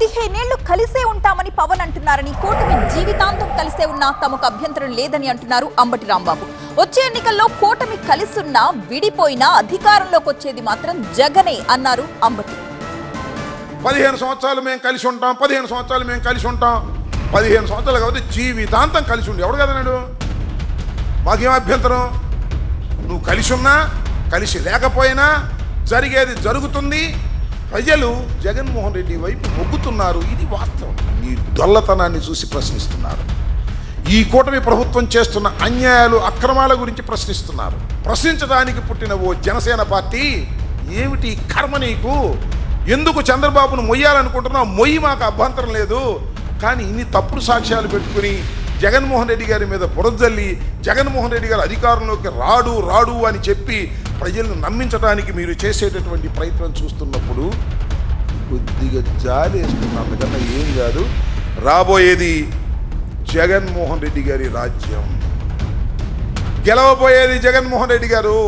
పదిహేనేళ్ళు కలిసే ఉంటామని పవన్ అంటున్నారని కూటమి జీవితాంతం కలిసే ఉన్నా తమకు అభ్యంతరం లేదని అంటున్నారు అంబటి రాంబాబు. వచ్చే ఎన్నికల్లో కూటమి కలిసున్నా విడిపోయినా అధికారంలోకి వచ్చేది మాత్రం జగనే అన్నారు అంబటి. పదిహేను సంవత్సరాలు మేము కలిసి ఉంటాం పదిహేను సంవత్సరాలు మేము కలిసి ఉంటాం. పదిహేను సంవత్సరాలు కాబట్టి జీవితాంతం కలిసి ఉండి. ఎవడు కదన్నాడు మాకేం అభ్యంతరం? నువ్వు కలిసి ఉన్నా కలిసి లేకపోయినా జరిగేది జరుగుతుంది ప్రజలు జగన్మోహన్ రెడ్డి వైపు మొగ్గుతున్నారు. ఇది వాస్తవం. నీ దొల్లతనాన్ని చూసి ప్రశ్నిస్తున్నారు. ఈ కూటమి ప్రభుత్వం చేస్తున్న అన్యాయాలు అక్రమాల గురించి ప్రశ్నిస్తున్నారు. ప్రశ్నించడానికి పుట్టిన ఓ జనసేన పార్టీ ఏమిటి కర్మ నీకు? ఎందుకు చంద్రబాబును మొయ్యాలనుకుంటున్నావు? మొయ్యి మాకు అభ్యంతరం లేదు. కానీ ఇన్ని తప్పుడు సాక్ష్యాలు పెట్టుకుని జగన్మోహన్ రెడ్డి గారి మీద బురజల్లి జగన్మోహన్ రెడ్డి గారు అధికారంలోకి రాడు రాడు అని చెప్పి ప్రజలను నమ్మించడానికి మీరు చేసేటటువంటి ప్రయత్నం చూస్తున్నప్పుడు కొద్దిగా జాలి వేస్తున్నా అందుకన్నా ఏం కాదు రాబోయేది జగన్మోహన్ రెడ్డి గారి రాజ్యం. గెలవబోయేది జగన్మోహన్ రెడ్డి గారు.